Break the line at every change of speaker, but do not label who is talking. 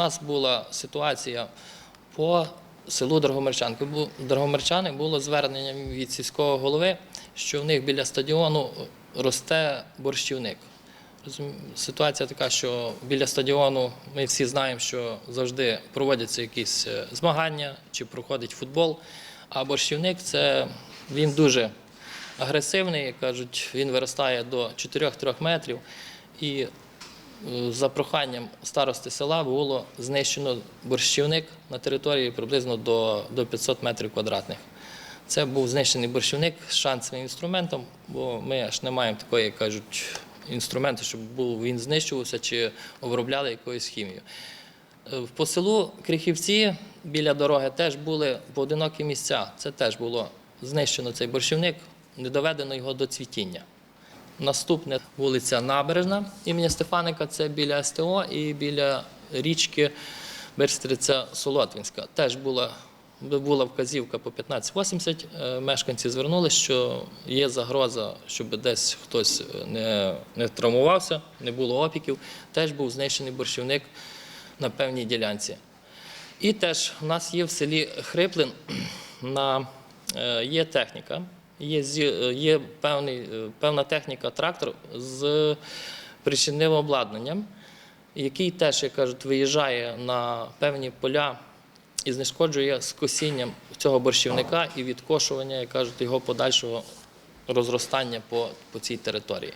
нас була ситуація по селу Дрогомерчанки. Бу- було звернення від сільського голови, що в них біля стадіону росте борщівник. Ситуація така, що біля стадіону ми всі знаємо, що завжди проводяться якісь е, змагання чи проходить футбол. А борщівник це він дуже агресивний, кажуть, він виростає до 4-3 метрів. І за проханням старости села було знищено борщівник на території приблизно до, до 500 метрів квадратних. Це був знищений борщівник з шансовим інструментом, бо ми аж не маємо такої, як кажуть, інструменту, щоб був, він знищувався чи обробляли якоюсь хімією. Е, По селу Крихівці біля дороги теж були поодинокі місця. Це теж було знищено цей борщівник, не доведено його до цвітіння. Наступне вулиця Набережна імені Стефаника, це біля СТО і біля річки Берстриця Солотвинська. Теж була, була вказівка по 1580. Е, Мешканці звернулися, що є загроза, щоб десь хтось не, не травмувався, не було опіків. Теж був знищений борщівник на певній ділянці. І теж в нас є в селі Хриплин на, е, є техніка, є, е, є певний, е, певна техніка трактор з причинним обладнанням, який теж, як кажуть, виїжджає на певні поля і знешкоджує з косінням цього борщівника і відкошування, як кажуть, його подальшого розростання по, по цій території.